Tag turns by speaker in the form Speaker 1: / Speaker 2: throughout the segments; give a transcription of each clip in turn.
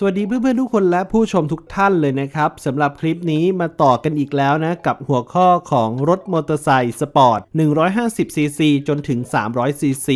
Speaker 1: สวัสดีเพื่อนๆทุกคนและผู้ชมทุกท่านเลยนะครับสำหรับคลิปนี้มาต่อกันอีกแล้วนะ กับหัวข้อของรถมอเตอร์ไซค์สปอร์ต 150cc จนถึง 300cc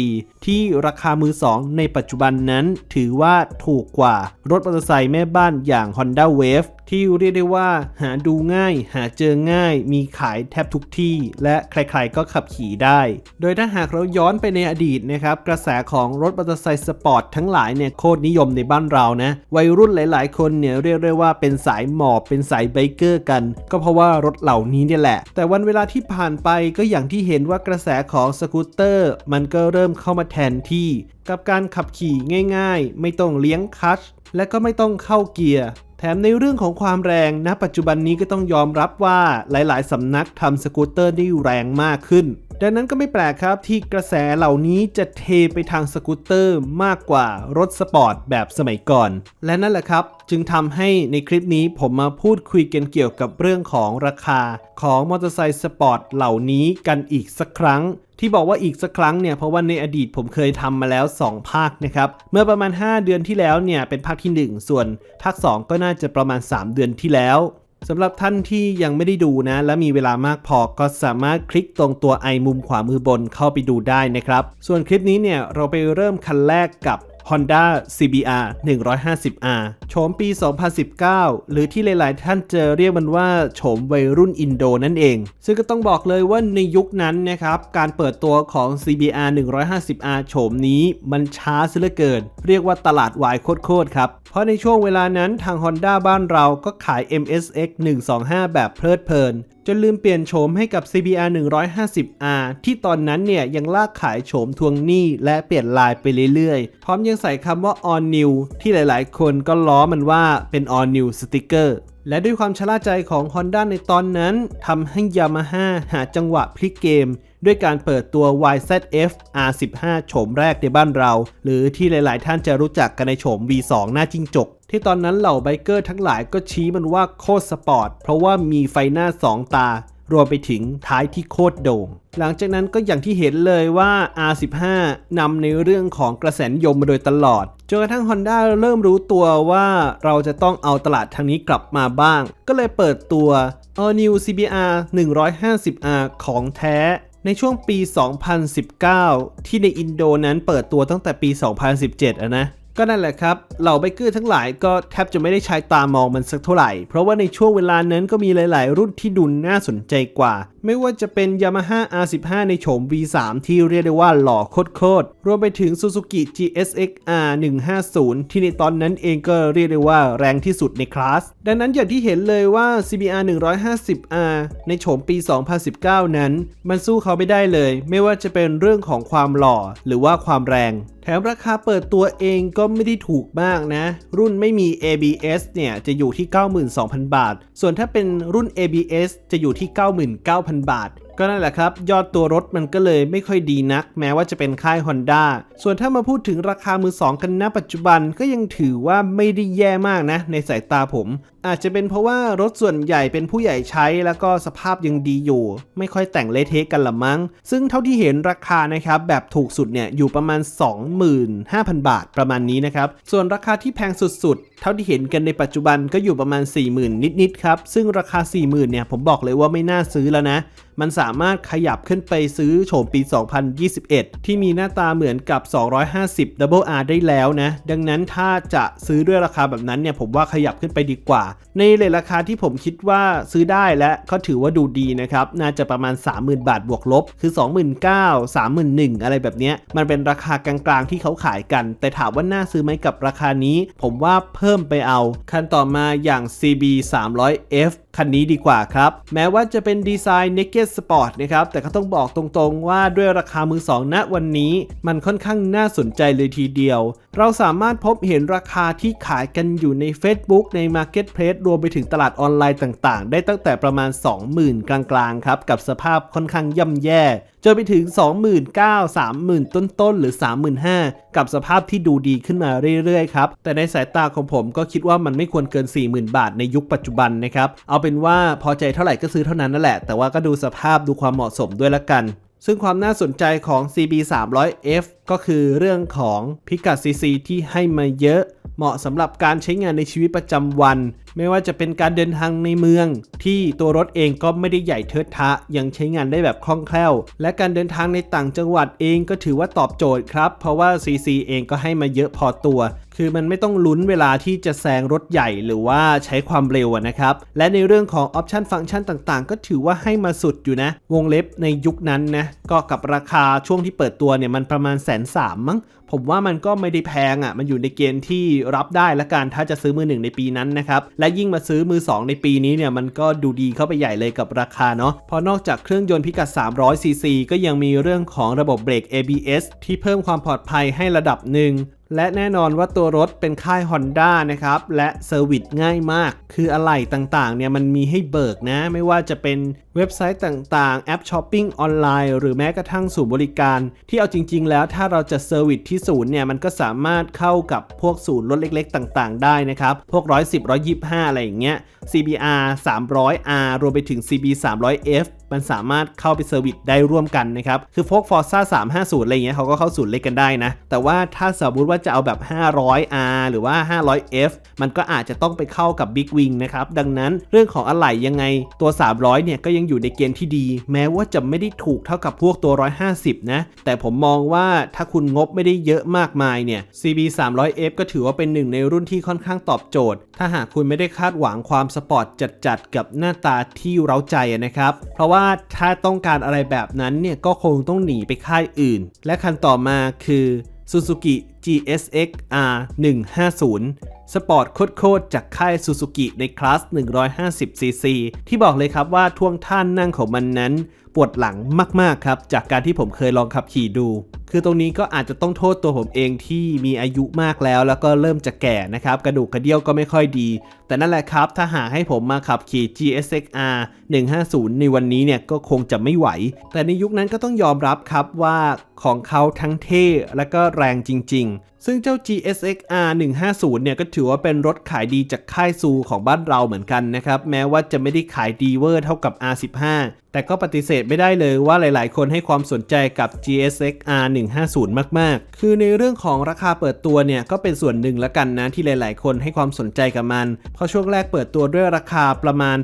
Speaker 1: ที่ราคามือ 2 ในปัจจุบันนั้น ถือว่าถูกกว่ารถมอเตอร์ไซค์แม่บ้านอย่าง Honda Wave ที่เรียกได้ว่าหาดูง่าย หาเจอง่าย มีขายแทบทุกที่ และใครๆก็ขับขี่ได้ โดยถ้าหากเราย้อนไปในอดีตนะครับ กระแสของรถมอเตอร์ไซค์สปอร์ตทั้งหลายเนี่ยโคตรนิยมในบ้านเรานะ วัยรุ่นหลายๆ คนเนี่ยเรียกได้ว่าเป็นสายหมอบเป็นสายไบเกอร์กัน ก็เพราะว่ารถเหล่านี้เนี่ยแหละ แต่วันเวลาที่ผ่านไปก็อย่างที่เห็นว่ากระแสของสกูตเตอร์ มันก็เริ่มเข้ามาแทนที่ กับการขับขี่ง่าย ๆ ไม่ต้องเลี้ยงคัชและก็ไม่ต้องเข้าเกียร์ แถมในเรื่องของความแรงณปัจจุบันนี้ก็ต้องยอมรับว่าหลาย ๆสำนักทำสกูตเตอร์ได้แรงมากขึ้น ดังนั้นก็ไม่แปลกครับที่กระแสเหล่านี้จะเทไปทางสกูตเตอร์มากกว่ารถสปอร์ตแบบสมัยก่อน และนั่นแหละครับจึงทำให้ในคลิปนี้ผมมาพูดคุยกันเกี่ยวกับเรื่องของราคาของมอเตอร์ไซค์สปอร์ตเหล่านี้กันอีกสักครั้ง ที่บอกว่าอีกสักครั้งเนี่ยเพราะว่าในอดีตผมเคยทำมาแล้ว 2 ภาคนะครับ เมื่อประมาณ 5 เดือนที่แล้วเนี่ยเป็นภาคที่ 1 ส่วนภาค 2 ก็น่าจะประมาณ 3 เดือนที่แล้ว สำหรับท่านที่ยังไม่ได้ดูนะ และมีเวลามากพอก็สามารถคลิกตรงตัวไอมุมขวามือบนเข้าไปดูได้นะครับ ส่วนคลิปนี้เนี่ยเราไปเริ่มคันแรกกับ Honda CBR 150R โฉมปี 2019 หรือที่หลายๆ ท่านจะเรียกมันว่าโฉมวัยรุ่นอินโดนั่นเอง ซึ่งก็ต้องบอกเลยว่าในยุคนั้นนะครับ การเปิดตัวของ CBR 150R โฉมนี้มันช้าซะเหลือเกิน เรียกว่าตลาดวายโคตรๆครับ เพราะในช่วงเวลานั้นทาง Honda บ้านเราก็ขาย MSX 125 แบบเพลิดเพลินจนลืมเปลี่ยนโฉมให้กับ CBR 150R ที่ตอนนั้นเนี่ยยังลากขายโฉมทวงหนี้และเปลี่ยนลายไปเรื่อยๆ พร้อมยังใส่คำว่า All New ที่หลายๆ คนก็ล้อมันว่าเป็น All New Sticker และด้วยความชะล่าใจของ Honda ในตอนนั้นทำให้ Yamaha หาจังหวะพลิกเกม ด้วยการเปิดตัว YZF R15 โฉมแรกในบ้านเรา หรือที่หลาย ๆ ท่านจะรู้จักกันในโฉม V2 หน้าจิ้งจก ที่ตอนนั้นเหล่าไบเกอร์ทั้งหลายก็ชี้มันว่าโคตรสปอร์ต เพราะว่ามีไฟหน้า 2 ตา รวมไปถึงท้ายที่โคตรโด่ง หลังจากนั้นก็อย่างที่เห็นเลยว่า R15 นำในเรื่องของกระแสนิยมมาโดยตลอด จนกระทั่ง Honda เริ่มรู้ตัวว่าเราจะต้องเอาตลาดทางนี้กลับมาบ้าง ก็เลยเปิดตัว All New CBR 150R ของแท้ในช่วงปี 2019 ที่ในอินโดนั้นเปิดตัวตั้งแต่ปี 2017อะนะ ก็นั่นแหละครับ เหล่าไบเกอร์ทั้งหลายก็แทบจะไม่ได้ใช้ตามองมันสักเท่าไหร่ เพราะว่าในช่วงเวลานั้นก็มีหลาย ๆ รุ่นที่ดุนน่าสนใจกว่า ไม่ว่าจะเป็น Yamaha R15 ในโฉม V3 ที่เรียกได้ว่าหล่อโคตรๆรวมไปถึง Suzuki GSX R150 ที่ในตอนนั้นเองก็เรียกได้ว่าแรงที่สุดในคลาส ดังนั้นอย่างที่เห็นเลยว่า CBR 150R ในโฉมปี 2019 นั้น มันสู้เขาไม่ได้เลย ไม่ว่าจะเป็นเรื่องของความหล่อหรือว่าความแรง แถมราคาเปิดตัวเองก็ไม่ได้ถูกมากนะ รุ่นไม่มี ABS เนี่ยจะอยู่ที่ 92,000 บาท ส่วนถ้าเป็นรุ่น ABS จะอยู่ที่ 99,000บาทก็นั่นแหละครับ ยอดตัวรถมันก็เลยไม่ค่อยดีนัก แม้ว่าจะเป็นค่าย Honda ส่วนถ้ามาพูดถึงราคามือ2กันณปัจจุบันก็ยังถือว่าไม่ได้แย่มากนะ ในสายตาผม อาจจะเป็นเพราะว่ารถส่วนใหญ่เป็นผู้ใหญ่ใช้แล้วก็สภาพยังดีอยู่ ไม่ค่อยแต่งเละเทะกันละมั้ง ซึ่งเท่าที่เห็นราคานะครับแบบถูกสุดเนี่ยอยู่ประมาณ 25,000 บาทประมาณนี้นะครับส่วนราคาที่แพงสุดๆ เท่าที่เห็นกันในปัจจุบันก็อยู่ประมาณ 40,000 นิดๆครับซึ่งราคา 40,000เนี่ยผมบอกเลยว่าไม่น่าซื้อแล้วนะมันสามารถขยับขึ้นไปซื้อโฉมปี 2021 ที่มีหน้าตาเหมือนกับ 250 Double R ได้แล้วนะ ดังนั้นถ้าจะซื้อด้วยราคาแบบนั้นเนี่ยผมว่าขยับขึ้นไปดีกว่า ในเลทราคาที่ผมคิดว่าซื้อได้และก็ถือว่าดูดีนะครับ น่าจะประมาณ 30,000 บาทบวกลบ คือ 29,000 31,000 อะไรแบบนี้มันเป็นราคากลางๆที่เขาขายกัน แต่ถามว่าน่าซื้อไหมกับราคานี้ ผมว่าเพิ่มไปเอา คันต่อมาอย่าง CB 300F คันนี้ดีกว่าครับ แม้ว่าจะเป็นดีไซน์ Naked Sport นะครับ แต่ก็ต้องบอกตรงๆว่าด้วยราคามือสองณวันนี้มันค่อนข้างน่าสนใจเลยทีเดียว เราสามารถพบเห็นราคาที่ขายกันอยู่ใน Facebook ใน Marketplace รวมไปถึงตลาดออนไลน์ต่างๆ ได้ตั้งแต่ประมาณ 20,000 กลางๆ ครับ กับสภาพค่อนข้างย่ำแย่ จนไปถึง 29,000 30,000 ต้นๆ หรือ 35,000 กับสภาพที่ดูดีขึ้นมาเรื่อยๆ ครับ แต่ในสายตาของผมก็คิดว่ามันไม่ควรเกิน 40,000 บาทในยุคปัจจุบันนะครับ เอาเป็นว่าพอใจเท่าไหร่ก็ซื้อเท่านั้นนั่นแหละ แต่ว่าก็ดูสภาพดูความเหมาะสมด้วยละกัน ซึ่งความน่าสนใจของ CB 300F ก็คือเรื่องของพิกัด CC ที่ให้มาเยอะ เหมาะสำหรับการใช้งานในชีวิตประจำวัน ไม่ว่าจะเป็นการเดินทางในเมือง ที่ตัวรถเองก็ไม่ได้ใหญ่เทิดทะ ยังใช้งานได้แบบคล่องแคล่ว และการเดินทางในต่างจังหวัดเองก็ถือว่าตอบโจทย์ครับ เพราะว่า CC เองก็ให้มาเยอะพอตัว คือมันไม่ต้องลุ้นเวลาที่จะแซงรถใหญ่หรือว่าใช้ความเร็วนะครับ และในเรื่องของออปชันฟังก์ชันต่างๆ ก็ถือว่าให้มาสุดอยู่นะ วงเล็บในยุคนั้นนะ ก็กับราคาช่วงที่เปิดตัวเนี่ยมันประมาณแสนสามมั้ง ผมว่ามันก็ไม่ได้แพงอะ่ะ มันอยู่ในเกณฑ์ที่รับได้ละกันถ้าจะซื้อมือหนึ่งในปีนั้นนะครับ และยิ่งมาซื้อมือ 2 ในปีนี้เนี่ยมันก็ดูดีเข้าไปใหญ่เลยกับราคาเนาะ เพราะนอกจากเครื่องยนต์พิกัด 300ซีซีก็ยังมีเรื่องของระบบเบรก ABS ที่เพิ่มความปลอดภัยให้ระดับหนึ่ง และแน่นอนว่าตัวรถเป็นค่าย Honda นะครับ และเซอร์วิสง่ายมาก คืออะไหล่ต่างๆเนี่ยมันมีให้เบิกนะ ไม่ว่าจะเป็นเว็บไซต์ต่างๆ แอปช้อปปิ้งออนไลน์ หรือแม้กระทั่งศูนย์บริการ ที่เอาจริง ๆ แล้วถ้าเราจะเซอร์วิสที่ศูนย์เนี่ยมันก็สามารถเข้ากับพวกศูนย์รถเล็ก ๆ ต่างๆ ได้นะครับ พวก 110 125 อะไรอย่างเงี้ย CBR 300R รวมไปถึง CB 300F มันสามารถเข้าไปเซอร์วิสได้ร่วมกันนะครับ คือพวก Forza 350 อะไรเงี้ยเขาก็เข้าศูนย์เล็กกันได้นะ แต่ว่าถ้าสมมติว่าจะเอาแบบ 500R หรือว่า 500F มันก็อาจจะต้องไปเข้ากับ Big Wing นะครับ ดังนั้นเรื่องของอะไหล่ยังไงตัว 300 เนี่ยก็ยังอยู่ในเกณฑ์ที่ดี แม้ว่าจะไม่ได้ถูกเท่ากับพวกตัว 150 นะ แต่ผมมองว่าถ้าคุณงบไม่ได้เยอะมากมายเนี่ย CB 300F ก็ถือว่าเป็นหนึ่งในรุ่นที่ค่อนข้างตอบโจทย์ ถ้าหากคุณไม่ได้คาดหวังความสปอร์ตจัดๆกับหน้าตาที่เร้าใจนะครับ เพราะว่าถ้าต้องการอะไรแบบนั้นเนี่ยก็คงต้องหนีไปค่ายอื่น และคันต่อมาคือ Suzuki GSX R 150 สปอร์ตโคตรๆจากค่าย Suzuki ในคลาส 150cc ที่บอกเลยครับว่าท่วงท่านนั่งของมันนั้น ปวดหลังมาก ๆ ครับ จากการที่ผมเคยลองขับขี่ดู คือตรงนี้ก็อาจจะต้องโทษตัวผมเองที่มีอายุมากแล้ว แล้วก็เริ่มจะแก่นะครับ กระดูกกระเดี่ยวก็ไม่ค่อยดี แต่นั่นแหละครับ ถ้าหากให้ผมมาขับขี่ GSX-R 150 ในวันนี้เนี่ยก็คงจะไม่ไหว แต่ในยุคนั้นก็ต้องยอมรับครับว่าของเขาทั้งเท่และก็แรงจริง ๆ ซึ่งเจ้า GSX-R 150 เนี่ยก็ถือว่าเป็นรถขายดีจากค่ายซูของบ้านเราเหมือนกันนะครับ แม้ว่าจะไม่ได้ขายดีเวอร์เท่ากับ R15 แต่ก็ปฏิเสธไม่ได้เลยว่าหลาย ๆ คนให้ความสนใจกับ GSX R 150 มาก ๆ คือในเรื่องของราคาเปิดตัวเนี่ยก็เป็นส่วนหนึ่งละกันนะที่หลาย ๆ คนให้ความสนใจกับมัน เพราะช่วงแรกเปิดตัวด้วยราคาประมาณ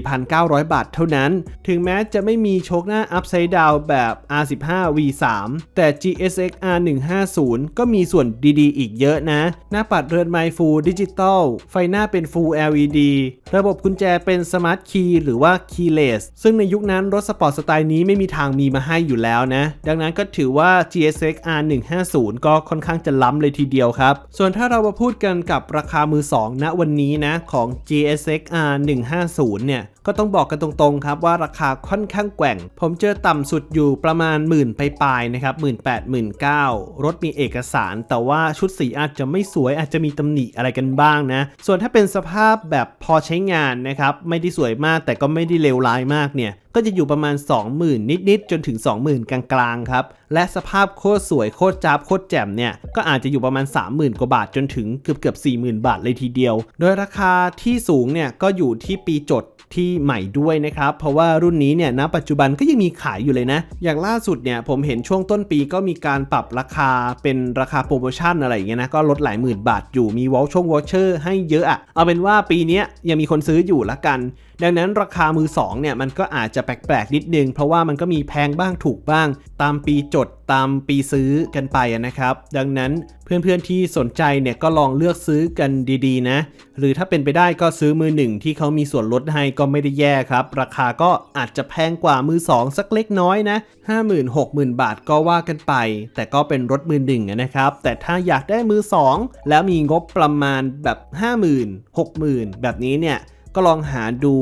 Speaker 1: 84,900 บาทเท่านั้น ถึงแม้จะไม่มีโชคหน้า Upside Down แบบ R15 V3 แต่ GSX R 150 ก็มีส่วนดีๆ อีกเยอะนะ หน้าปัดเรือนไมฟูดิจิตอล ไฟหน้าเป็น Full LED ระบบกุญแจเป็น Smart Key หรือว่า Keyless ซึ่งในยุคนั้นรถสปอร์ตสไตล์นี้ไม่มีทางมีมาให้อยู่แล้วนะ ดังนั้นก็ถือว่า GSX R 150ก็ค่อนข้างจะล้ำเลยทีเดียวครับ ส่วนถ้าเรามาพูดกันกับราคามือ2ณวันนี้นะของ GSX R 150เนี่ยก็ต้องบอกกันตรงๆครับว่าราคาค่อนข้างแกว่ง ผมเจอต่ำสุดอยู่ประมาณหมื่นไปลายนะครับหมื่นแปดหมื่นเก้ารถมีเอกสาร แต่ว่าชุดสีอาจจะไม่สวยอาจจะมีตำหนิอะไรกันบ้างนะ ส่วนถ้าเป็นสภาพแบบพอใช้งานนะครับไม่ได้สวยมากแต่ก็ไม่ได้เลวร้ายมากเนี่ยก็จะอยู่ประมาณ 20,000 นิดๆ จนถึง 20,000 กลางๆ ครับ และสภาพโคตรสวยโคตรจ้าบโคตรแจ่มเนี่ย ก็อาจจะอยู่ประมาณ 30,000 กว่าบาทจนถึงเกือบเกือบ40,000 บาทเลยทีเดียว โดยราคาที่สูงเนี่ย ก็อยู่ที่ปีจด ที่ใหม่ด้วยนะครับ เพราะว่ารุ่นนี้เนี่ยณปัจจุบันก็ยังมีขายอยู่เลยนะ อย่างล่าสุดเนี่ยผมเห็นช่วงต้นปีก็มีการปรับราคาเป็นราคาโปรโมชั่นอะไรอย่างเงี้ยนะก็ลดหลายหมื่นบาทอยู่มีวอลช่วงวอลเชอร์ให้เยอะอะเอาเป็นว่าปีนี้ยังมีคนซื้ออยู่ละกัน ดังนั้นราคามือ2เนี่ยมันก็อาจจะแปลกๆนิดนึง เพราะว่ามันก็มีแพงบ้างถูกบ้าง ตามปีจดตามปีซื้อกันไปนะครับ ดังนั้นเพื่อนๆที่สนใจเนี่ยก็ลองเลือกซื้อกันดีๆนะ หรือถ้าเป็นไปได้ก็ซื้อมือหนึ่งที่เขามีส่วนลดให้ก็ไม่ได้แย่ครับ ราคาก็อาจจะแพงกว่ามือ2สักเล็กน้อยนะ 50,000 60,000 บาทก็ว่ากันไป แต่ก็เป็นรถมือหนึ่งนะครับ แต่ถ้าอยากได้มือ2แล้วมีงบประมาณแบบ 50,000 60,000 แบบนี้เนี่ย ก็ลองหาดู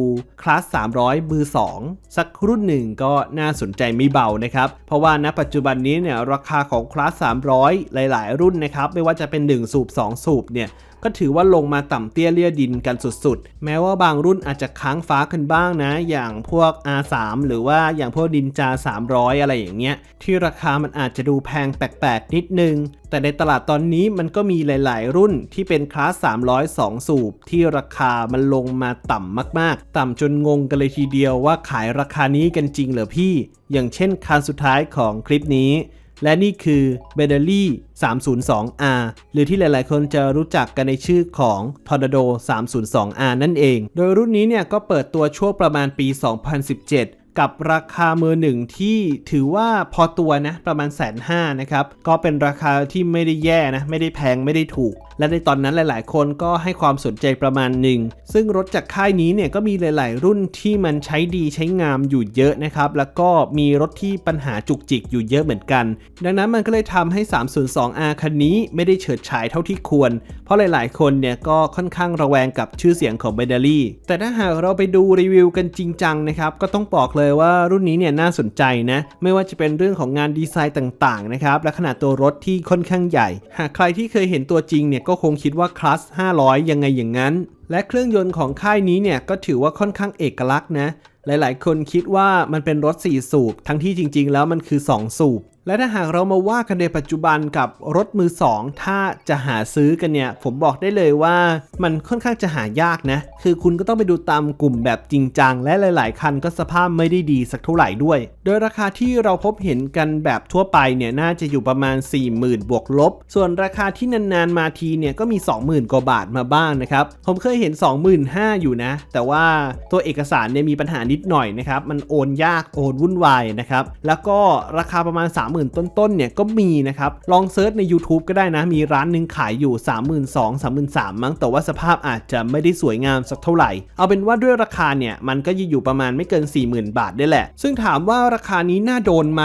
Speaker 1: คลาส 300 มือ 2 สักรุ่นหนึ่งก็น่าสนใจไม่เบานะครับ เพราะว่าณปัจจุบันนี้เนี่ยราคาของคลาส 300 หลาย ๆ รุ่นนะครับ ไม่ว่าจะเป็น 1 สูบ 2 สูบเนี่ยก็ถือว่าลงมาต่ำเตี้ยเลี่ยดินกันสุดๆ แม้ว่าบางรุ่นอาจจะค้างฟ้าขึ้นบ้างนะ อย่างพวก R3 หรือว่าอย่างพวกดินจา 300 อะไรอย่างเงี้ย ที่ราคามันอาจจะดูแพงแปลกๆ นิดนึง แต่ในตลาดตอนนี้มันก็มีหลาย ๆ รุ่นที่เป็นคลาส 302 สูบ ที่ราคามันลงมาต่ำมาก ๆ ต่ำจนงงกันเลยทีเดียวว่าขายราคานี้กันจริงเหรอพี่ อย่างเช่นคันสุดท้ายของคลิปนี้ และนี่คือ b e d e l y 302R หรือที่หลาย ๆ คนจะรู้จักกันในชื่อของ Tornado 302R นั่นเอง โดยรุ่นนี้เนี่ยก็เปิดตัวช่วงประมาณปี 2017 กับราคามือหนึ่งที่ถือว่าพอตัวนะประมาณแสนห้านะครับ ก็เป็นราคาที่ไม่ได้แย่นะ ไม่ได้แพงไม่ได้ถูก และในตอนนั้นหลาย ๆ คนก็ให้ความสนใจประมาณหนึ่ง ซึ่งรถจากค่ายนี้เนี่ยก็มีหลาย ๆ รุ่นที่มันใช้ดีใช้งามอยู่เยอะนะครับ แล้วก็มีรถที่ปัญหาจุกจิกอยู่เยอะเหมือนกัน ดังนั้นมันก็เลยทำให้ 302R คันนี้ไม่ได้เฉิดฉายเท่าที่ควร เพราะหลาย ๆ คนเนี่ยก็ค่อนข้างระแวงกับชื่อเสียงของ b บ d ลี่ แต่ถ้าหากเราไปดูรีวิวกันจริงจังนะครับก็ต้องบอกเลยว่ารุ่นนี้เนี่ยน่าสนใจนะ ไม่ว่าจะเป็นเรื่องของงานดีไซน์ต่างๆนะครับ และขนาดตัวรถที่ค่อนข้างใหญ่ หากใครที่เคยเห็นตัวจริงเนี่ยก็คงคิดว่าคลัส500 ยังไงอย่างนั้น และเครื่องยนต์ของค่ายนี้เนี่ยก็ถือว่าค่อนข้างเอกลักษณ์นะหลายๆ คนคิดว่ามันเป็นรถ 4 สูบ ทั้งที่จริง ๆ แล้วมันคือ 2 สูบ และถ้าหากเรามาว่ากันในปัจจุบันกับรถมือ 2 ถ้าจะหาซื้อกันเนี่ย ผมบอกได้เลยว่ามันค่อนข้างจะหายากนะ คือคุณก็ต้องไปดูตามกลุ่มแบบจริงจัง และหลาย ๆ คันก็สภาพไม่ได้ดีสักเท่าไหร่ด้วย โดยราคาที่เราพบเห็นกันแบบทั่วไปเนี่ยน่าจะอยู่ประมาณ 40,000 บวกลบ ส่วนราคาที่นาน ๆ มาทีเนี่ยก็มี 20,000 กว่าบาทมาบ้างนะครับ ผมเคยเห็น 25,000อยู่นะ แต่ว่าตัวเอกสารเนี่ยมีปัญหานิดหน่อยนะครับ มันโอนยากโอนวุ่นวายนะครับ แล้วก็ราคาประมาณ30,000 ต้นๆเนี่ยก็มีนะครับลองเซิร์ชใน YouTube ก็ได้นะ มีร้านหนึ่งขายอยู่ 32,000 33,000มั้งแต่ว่าสภาพอาจจะไม่ได้สวยงามสักเท่าไหร่ เอาเป็นว่าด้วยราคาเนี่ยมันก็จะอยู่ประมาณไม่เกิน 40,000 บาทได้แหละ ซึ่งถามว่าราคานี้น่าโดนไหม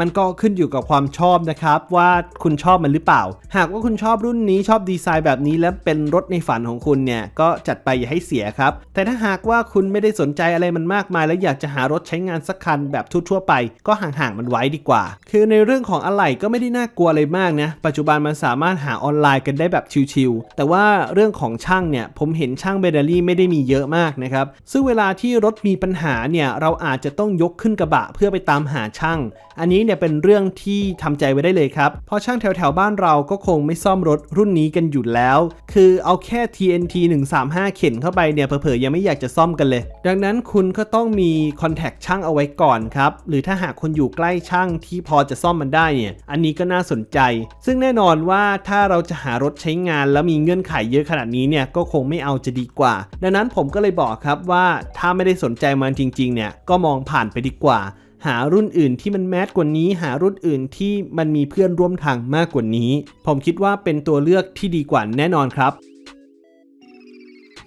Speaker 1: มันก็ขึ้นอยู่กับความชอบนะครับว่าคุณชอบมันหรือเปล่า หากว่าคุณชอบรุ่นนี้ชอบดีไซน์แบบนี้และเป็นรถในฝันของคุณเนี่ยก็จัดไปอย่าให้เสียครับ แต่ถ้าหากว่าคุณไม่ได้สนใจอะไรมันมากมาย และอยากจะหารถใช้งานสักคันแบบทั่วๆไป ก็ห่างๆมันไว้ดีกว่า คือในเรื่องของอะไหล่ก็ไม่ได้น่ากลัวอะไรมากนะ ปัจจุบันมันสามารถหาออนไลน์กันได้แบบชิวๆแต่ว่าเรื่องของช่างเนี่ยผมเห็นช่างเบเดลี่ไม่ได้มีเยอะมากนะครับ ซึ่งเวลาที่รถมีปัญหาเนี่ยเราอาจจะต้องยกขึ้นกระบะเพื่อไปตามหาช่าง อันนี้เนี่ยเป็นเรื่องที่ทำใจไว้ได้เลยครับ เพราะช่างแถวๆบ้านเราก็คงไม่ซ่อมรถรุ่นนี้กันอยู่แล้ว คือเอาแค่ TNT 135 เข็นเข้าไปเนี่ยเผลอๆยังไม่อยากจะซ่อมกันเลย ดังนั้นคุณก็ต้องมีคอนแทคช่างเอาไว้ก่อนครับ หรือถ้าหากคนอยู่ใกล้ช่างที่พอจะซ่อมมันได้เนี่ย อันนี้ก็น่าสนใจ ซึ่งแน่นอนว่าถ้าเราจะหารถใช้งานแล้วมีเงื่อนไขเยอะขนาดนี้เนี่ยก็คงไม่เอาจะดีกว่า ดังนั้นผมก็เลยบอกครับว่าถ้าไม่ได้สนใจมันจริงๆเนี่ยก็มองผ่านไปดีกว่า หารุ่นอื่นที่มันแมสกว่านี้ หารุ่นอื่นที่มันมีเพื่อนร่วมทางมากกว่านี้ ผมคิดว่าเป็นตัวเลือกที่ดีกว่าแน่นอนครับ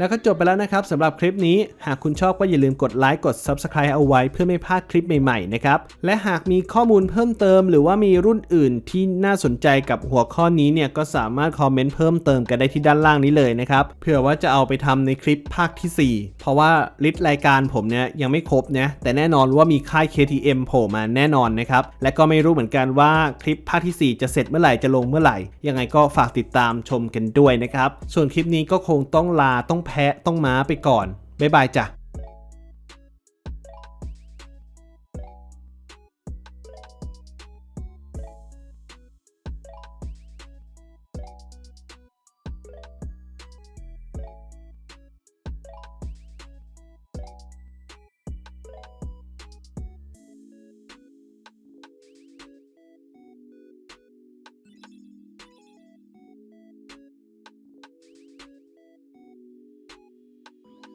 Speaker 1: แล้วก็จบไปแล้วนะครับสำหรับคลิปนี้ หากคุณชอบก็อย่าลืมกดไลค์กด Subscribe เอาไว้เพื่อไม่พลาดคลิปใหม่ๆนะครับและหากมีข้อมูลเพิ่มเติม หรือว่ามีรุ่นอื่นที่น่าสนใจกับหัวข้อนี้เนี่ยก็สามารถคอมเมนต์เพิ่มเติมกันได้ที่ด้านล่างนี้เลยนะครับเผื่อว่าจะเอาไปทำในคลิปภาคทีสี่ 4 เพราะว่าลิสต์รายการผมเนี่ยยังไม่ครบนะแต่แน่นอนว่ามีค่าย KTM โผล่มาแน่นอนนะครับและก็ไม่รู้เหมือนกันว่าคลิปภาคทีสี่4 จะเสร็จเมื่อไหร่จะลงเมื่อไหร่ ยังไงก็ฝากติดตามชมกันด้วยนะครับส่วนคลิปนี้ก็คงต้องลาต้องแแพ้ต้องม้าไปก่อน บ๊ายบายจ้ะ